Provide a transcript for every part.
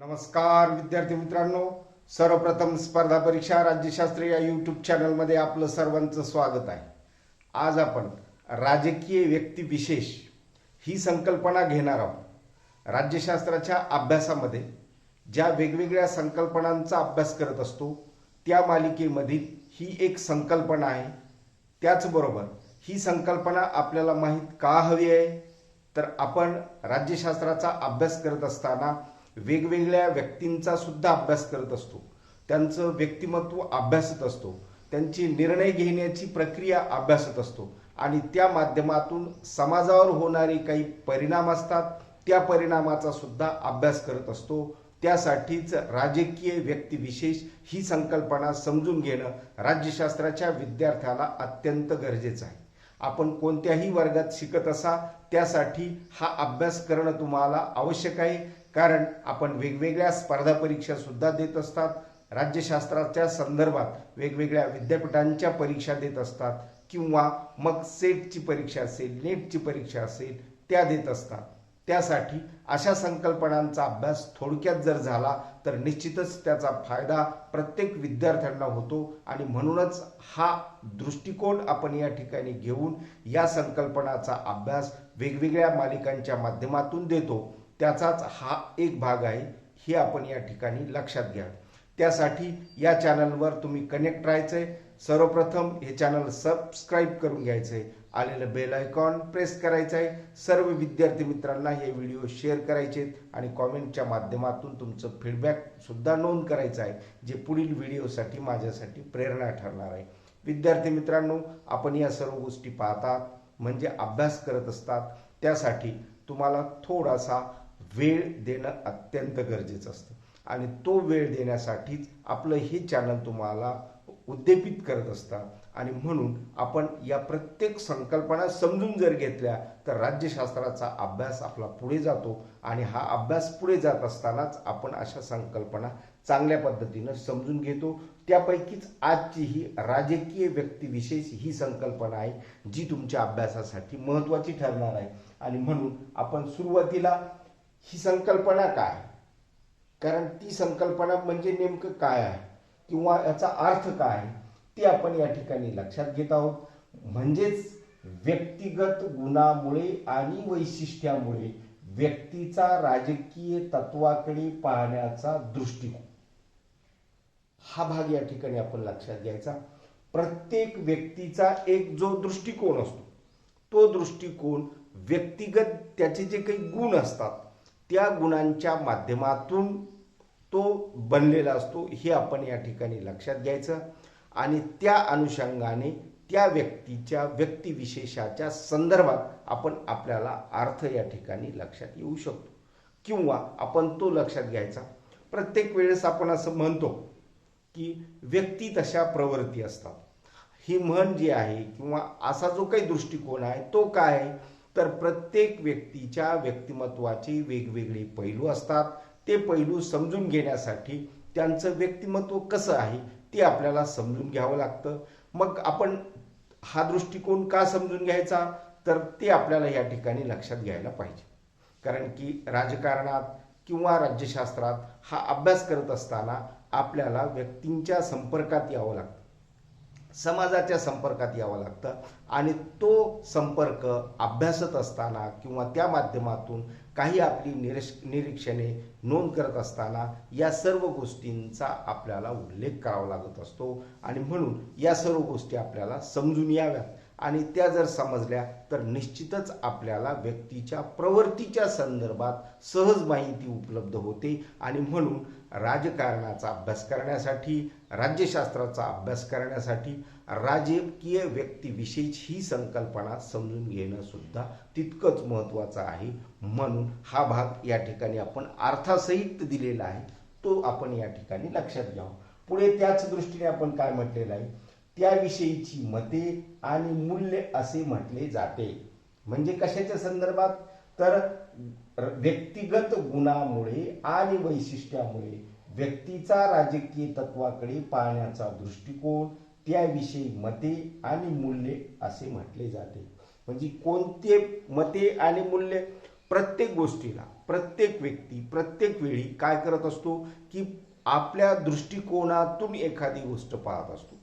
नमस्कार विद्यार्थी मित्रांनो. सर्वप्रथम स्पर्धा परीक्षा राज्यशास्त्र या यूट्यूब चॅनलमध्ये आपलं सर्वांचं स्वागत आहे. आज आपण राजकीय व्यक्तिविशेष ही संकल्पना घेणार आहोत. राज्यशास्त्राच्या अभ्यासामध्ये ज्या वेगवेगळ्या संकल्पनांचा अभ्यास करत असतो त्या मालिकेमधील ही एक संकल्पना आहे. त्याचबरोबर ही संकल्पना आपल्याला माहीत का हवी आहे? तर आपण राज्यशास्त्राचा अभ्यास करत असताना वेगवेगळ्या व्यक्तींचा सुद्धा अभ्यास करत असतो. त्यांचं व्यक्तिमत्व अभ्यासत असतो. त्यांची निर्णय घेण्याची प्रक्रिया अभ्यासत असतो. आणि त्या माध्यमातून समाजावर होणारे काही परिणाम असतात त्या परिणामाचा सुद्धा अभ्यास करत असतो. त्यासाठीच राजकीय व्यक्तिविशेष ही संकल्पना समजून घेणं राज्यशास्त्राच्या विद्यार्थ्याला अत्यंत गरजेचं आहे. आपण कोणत्याही वर्गात शिकत असा त्यासाठी हा अभ्यास करणं तुम्हाला आवश्यक आहे. कारण आपण वेगवेगळ्या स्पर्धा परीक्षा सुद्धा देत असतात. राज्यशास्त्राच्या संदर्भात वेगवेगळ्या विद्यापीठांच्या परीक्षा देत असतात किंवा मग सेटची परीक्षा असेल नेटची परीक्षा असेल त्या देत असतात. त्यासाठी अशा संकल्पनांचा अभ्यास थोडक्यात जर झाला तर निश्चितच त्याचा फायदा प्रत्येक विद्यार्थ्यांना होतो आणि म्हणूनच हा दृष्टिकोन आपण या ठिकाणी घेऊन या संकल्पनाचा अभ्यास वेगवेगळ्या मालिकांच्या माध्यमातून देतो. त्याचाच हा एक भाग आहे हे आपण या ठिकाणी लक्षात घ्या. त्यासाठी या चॅनलवर तुम्ही कनेक्ट राहायचंय. सर्वप्रथम हे चॅनल सबस्क्राईब करून घ्यायचंय. आलेलं बेल आयकॉन प्रेस करायचं आहे सर्व विद्यार्थी मित्रांना हे व्हिडिओ शेअर करायचे आहेत आणि कॉमेंटच्या माध्यमातून तुमचं फीडबॅक सुद्धा नोंद करायचं आहे जे पुढील व्हिडिओसाठी माझ्यासाठी प्रेरणा ठरणार आहे. विद्यार्थी मित्रांनो आपण या सर्व गोष्टी पाहतात म्हणजे अभ्यास करत असतात. त्यासाठी तुम्हाला थोडासा वेळ देणं अत्यंत गरजेचं असतं. आणि तो वेळ देण्यासाठीच आपलं हे चॅनल तुम्हाला उद्दीपित करत असतात आणि म्हणून आपण या प्रत्येक संकल्पना समजून जर घेतल्या तर राज्यशास्त्राचा अभ्यास आपला पुढे जातो. आणि हा अभ्यास पुढे जात असतानाच आपण अशा संकल्पना चांगल्या पद्धतीनं समजून घेतो. त्यापैकीच आजची ही राजकीय व्यक्तिविशेष ही संकल्पना आहे जी तुमच्या अभ्यासासाठी महत्त्वाची ठरणार आहे. आणि म्हणून आपण सुरुवातीला ही संकल्पना काय? कारण ती संकल्पना म्हणजे नेमकं काय आहे? किंवा याचा अर्थ काय? आहे ते आपण या ठिकाणी लक्षात घेत आहोत. म्हणजेच व्यक्तिगत गुणामुळे आणि वैशिष्ट्यामुळे व्यक्तीचा राजकीय तत्वाकडे पाहण्याचा दृष्टिकोन. हा भाग या ठिकाणी आपण लक्षात घ्यायचा. प्रत्येक व्यक्तीचा एक जो दृष्टिकोन असतो तो दृष्टिकोन व्यक्तिगत त्याचे जे काही गुण असतात त्या गुणांच्या माध्यमातून तो बनलेला असतो हे आपण या ठिकाणी लक्षात घ्यायचं. आणि त्या अनुषंगाने त्या व्यक्तीच्या व्यक्तिविशेषाच्या संदर्भात आपण आपल्याला अर्थ या ठिकाणी लक्षात येऊ शकतो. किंवा आपण तो लक्षात घ्यायचा. प्रत्येक वेळेस आपण असं म्हणतो की व्यक्ती तशा प्रवृत्ती असतात. ही म्हण जी आहे किंवा असा जो काही दृष्टिकोन आहे तो काय आहे? तर प्रत्येक व्यक्तीच्या व्यक्तिमत्वाचे वेगवेगळे पैलू असतात. ते पैलू समजून घेण्यासाठी त्यांचं व्यक्तिमत्व कसं आहे ते आपल्याला समजून घ्यावं लागतं. मग आपण हा दृष्टिकोन का समजून घ्यायचा? तर ते आपल्याला या ठिकाणी लक्षात घ्यायला पाहिजे. कारण की राजकारणात किंवा राज्यशास्त्रात हा अभ्यास करत असताना आपल्याला व्यक्तींच्या संपर्कात यावं लागतं. समाजाच्या संपर्कात यावं लागतं. आणि तो संपर्क अभ्यासत असताना किंवा त्या माध्यमातून काही आपली निरीक्ष निरीक्षणे नोंद करत असताना या सर्व गोष्टींचा आपल्याला उल्लेख करावा लागत असतो. आणि म्हणून या सर्व गोष्टी आपल्याला समजून याव्यात. आणि त्या जर समजल्या तर निश्चितच आपल्याला व्यक्तीच्या प्रवृत्तीच्या संदर्भात सहज माहिती उपलब्ध होते. आणि म्हणून राजकारणाचा अभ्यास करण्यासाठी राज्यशास्त्राचा अभ्यास करण्यासाठी राजकीय व्यक्तिविशेष ही संकल्पना समजून घेणं सुद्धा तितकंच महत्त्वाचं आहे. म्हणून हा भाग या ठिकाणी आपण अर्थासहित दिलेला आहे. तो आपण या ठिकाणी लक्षात घ्यावं. पुढे त्याच दृष्टीने आपण काय म्हटलेलं आहे? त्याविषयीची मते आणि मूल्य असे म्हटले जाते. म्हणजे कशाच्या संदर्भात? तर व्यक्तिगत गुणामुळे आणि वैशिष्ट्यामुळे व्यक्तीचा राजकीय तत्वाकडे पाहण्याचा दृष्टिकोन त्याविषयी मते आणि मूल्य असे म्हटले जाते. म्हणजे कोणते मते आणि मूल्य? प्रत्येक गोष्टीला प्रत्येक व्यक्ती प्रत्येक वेळी काय करत असतो? की आपल्या दृष्टिकोनातून एखादी गोष्ट पाहत असतो.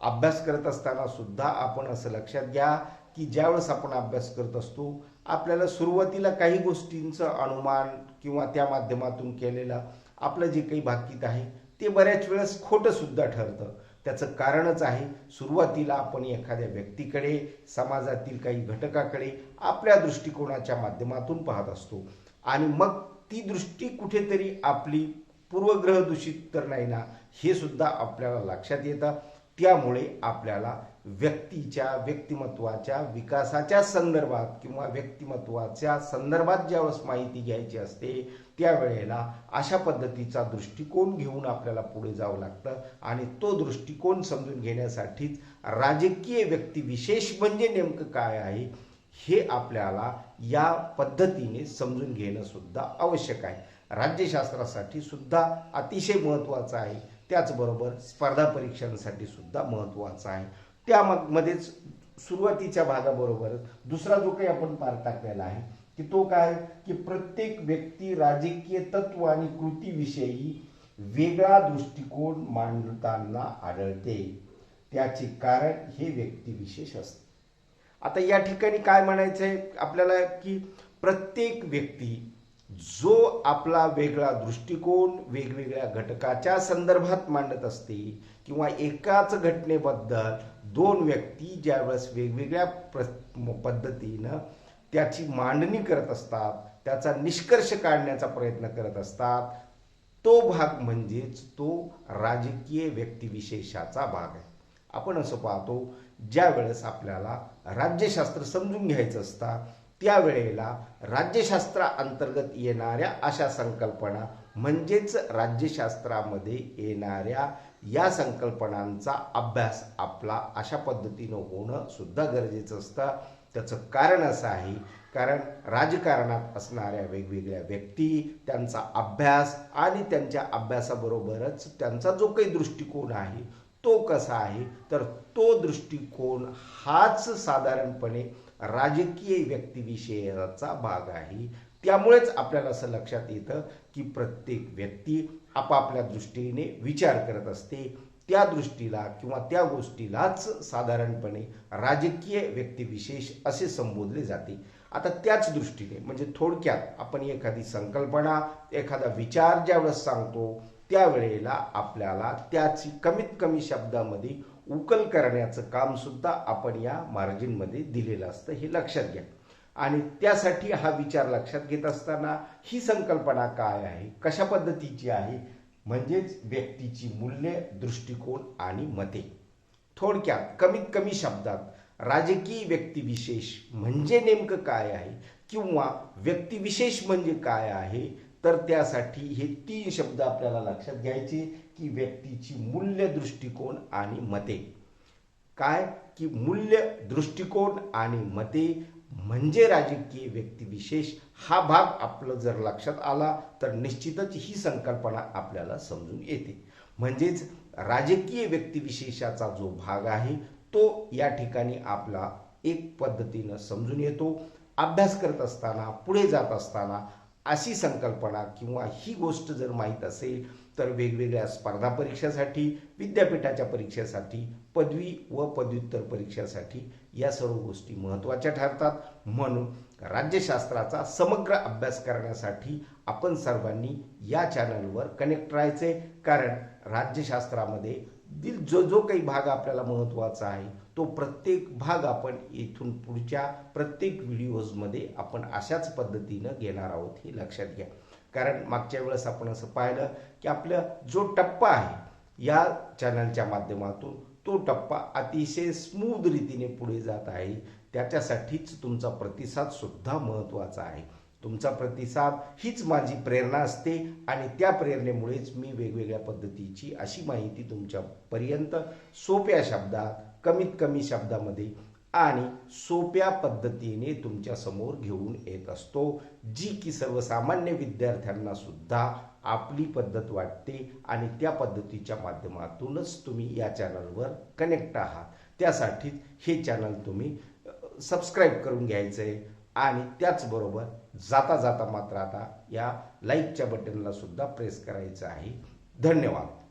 अभ्यास करत असताना सुद्धा आपण असं लक्षात घ्या की ज्यावेळेस आपण अभ्यास करत असतो आपल्याला सुरुवातीला काही गोष्टींचं अनुमान किंवा त्या माध्यमातून केलेलं आपलं जे काही भाकीत आहे ते बऱ्याच वेळेस खोटंसुद्धा ठरतं. त्याचं कारणच आहे सुरुवातीला आपण एखाद्या व्यक्तीकडे समाजातील काही घटकाकडे आपल्या दृष्टिकोनाच्या माध्यमातून पाहत असतो. आणि मग ती दृष्टी कुठेतरी आपली पूर्वग्रह दूषित तर नाही ना हे सुद्धा आपल्याला लक्षात येतं. त्यामुळे आपल्याला व्यक्तीच्या व्यक्तिमत्वाच्या विकासाच्या संदर्भात किंवा व्यक्तिमत्वाच्या संदर्भात ज्यावेळेस माहिती घ्यायची असते त्यावेळेला अशा पद्धतीचा दृष्टिकोन घेऊन आपल्याला पुढे जावं लागतं आणि तो दृष्टिकोन समजून घेण्यासाठीच राजकीय व्यक्तिविशेष म्हणजे नेमकं काय आहे हे आपल्याला या पद्धतीने समजून घेणं सुद्धा आवश्यक आहे. राज्यशास्त्रासाठी सुद्धा अतिशय महत्त्वाचं आहे त्याचबरोबर स्पर्धा परीक्षांसाठी सुद्धा महत्त्वाचं आहे. त्यामध्येच सुरुवातीच्या भागाबरोबरच दुसरा जो काही आपण पार टाकलेला आहे की तो काय? की प्रत्येक व्यक्ती राजकीय तत्व आणि कृतीविषयी वेगळा दृष्टिकोन मांडताना आढळते. त्याचे कारण हे व्यक्तिविशेष असते. आता या ठिकाणी काय म्हणायचंय आपल्याला की प्रत्येक व्यक्ती जो आपला वेगळा दृष्टिकोन वेगवेगळ्या घटकाच्या संदर्भात मांडत असते किंवा एकाच घटनेबद्दल दोन व्यक्ती ज्यावेळेस वेगवेगळ्या प्र पद्धतीनं त्याची मांडणी करत असतात त्याचा निष्कर्ष काढण्याचा प्रयत्न करत असतात तो भाग म्हणजेच तो राजकीय व्यक्तिविशेषाचा भाग आहे. आपण असं पाहतो ज्यावेळेस आपल्याला राज्यशास्त्र समजून घ्यायचं असतं त्यावेळेला राज्यशास्त्रा अंतर्गत येणाऱ्या अशा संकल्पना म्हणजेच राज्यशास्त्रामध्ये येणाऱ्या या संकल्पनांचा अभ्यास आपला अशा पद्धतीनं होणं सुद्धा गरजेचं असतं. त्याचं कारण असं आहे कारण राजकारणात असणाऱ्या वेगवेगळ्या व्यक्ती त्यांचा अभ्यास आणि त्यांच्या अभ्यासाबरोबरच त्यांचा जो काही दृष्टिकोन आहे तो कसा आहे तर तो दृष्टिकोन हाच साधारणपणे राजकीय व्यक्तिविषयाचा भाग आहे. त्यामुळेच आपल्याला असं लक्षात येतं की प्रत्येक व्यक्ती आपापल्या दृष्टीने विचार करत असते. त्या दृष्टीला किंवा त्या गोष्टीलाच साधारणपणे राजकीय व्यक्तिविशेष असे संबोधले जाते. आता त्याच दृष्टीने म्हणजे थोडक्यात आपण एखादी संकल्पना एखादा विचार ज्यावेळेस सांगतो त्यावेळेला आपल्याला त्याची कमीत कमी शब्दामध्ये उकल करण्याचं काम सुद्धा आपण या मार्जिनमध्ये दिलेलं असतं हे लक्षात घ्या. आणि त्यासाठी हा विचार लक्षात घेत असताना ही संकल्पना काय आहे कशा पद्धतीची आहे? म्हणजेच व्यक्तीची मूल्य दृष्टिकोन आणि मते. थोडक्यात कमीत कमी शब्दात राजकीय व्यक्तिविशेष म्हणजे नेमकं काय आहे? किंवा व्यक्तिविशेष म्हणजे काय आहे? तर त्यासाठी हे तीन शब्द आपल्याला लक्षात घ्यायचे की व्यक्तीची मूल्य दृष्टिकोन आणि मते. काय? की मूल्य दृष्टिकोन आणि मते म्हणजे राजकीय व्यक्तिविशेष हा भाग आपलं जर लक्षात आला तर निश्चितच ही संकल्पना आपल्याला समजून येते. म्हणजेच राजकीय व्यक्तिविशेषाचा जो भाग आहे तो या ठिकाणी आपला एक पद्धतीनं समजून येतो. अभ्यास करत असताना पुढे जात असताना अशी संकल्पना किंवा ही गोष्ट जर माहीत असेल तर वेगवेगळ्या स्पर्धा परीक्षेसाठी विद्यापीठाच्या परीक्षेसाठी पदवी व पदव्युत्तर परीक्षेसाठी या सर्व गोष्टी महत्त्वाच्या ठरतात. म्हणून राज्यशास्त्राचा समग्र अभ्यास करण्यासाठी आपण सर्वांनी या चॅनलवर कनेक्ट राहायचे. कारण राज्यशास्त्रामध्ये दिल जो जो काही भाग आपल्याला महत्त्वाचा आहे तो प्रत्येक भाग आपण इथून पुढच्या प्रत्येक व्हिडिओजमध्ये आपण अशाच पद्धतीनं घेणार आहोत हे लक्षात घ्या. कारण मागच्या वेळेस आपण असं पाहिलं की आपला जो टप्पा आहे या चॅनलच्या माध्यमातून तो टप्पा अतिशय स्मूथ रीतीने पुढे जात आहे. त्याच्यासाठीच तुमचा प्रतिसाद सुद्धा महत्त्वाचा आहे. तुमचा प्रतिसाद हीच माझी प्रेरणा असते आणि त्या प्रेरणेमुळेच मी वेगवेगळ्या पद्धतीची अशी माहिती तुमच्यापर्यंत सोप्या शब्दात कमीत कमी शब्दामध्ये आणि सोप्या पद्धतीने तुमच्यासमोर घेऊन येत असतो जी की सर्वसामान्य विद्यार्थ्यांना सुद्धा आपली पद्धत वाटते आणि त्या पद्धतीच्या माध्यमातूनच तुम्ही या चॅनलवर कनेक्ट आहात. त्यासाठीच हे चॅनल तुम्ही सबस्क्राईब करून घ्यायचं आहे आणि त्याचबरोबर जाता जाता मात्र आता या लाईकच्या बटनला सुद्धा प्रेस करायचं आहे. धन्यवाद.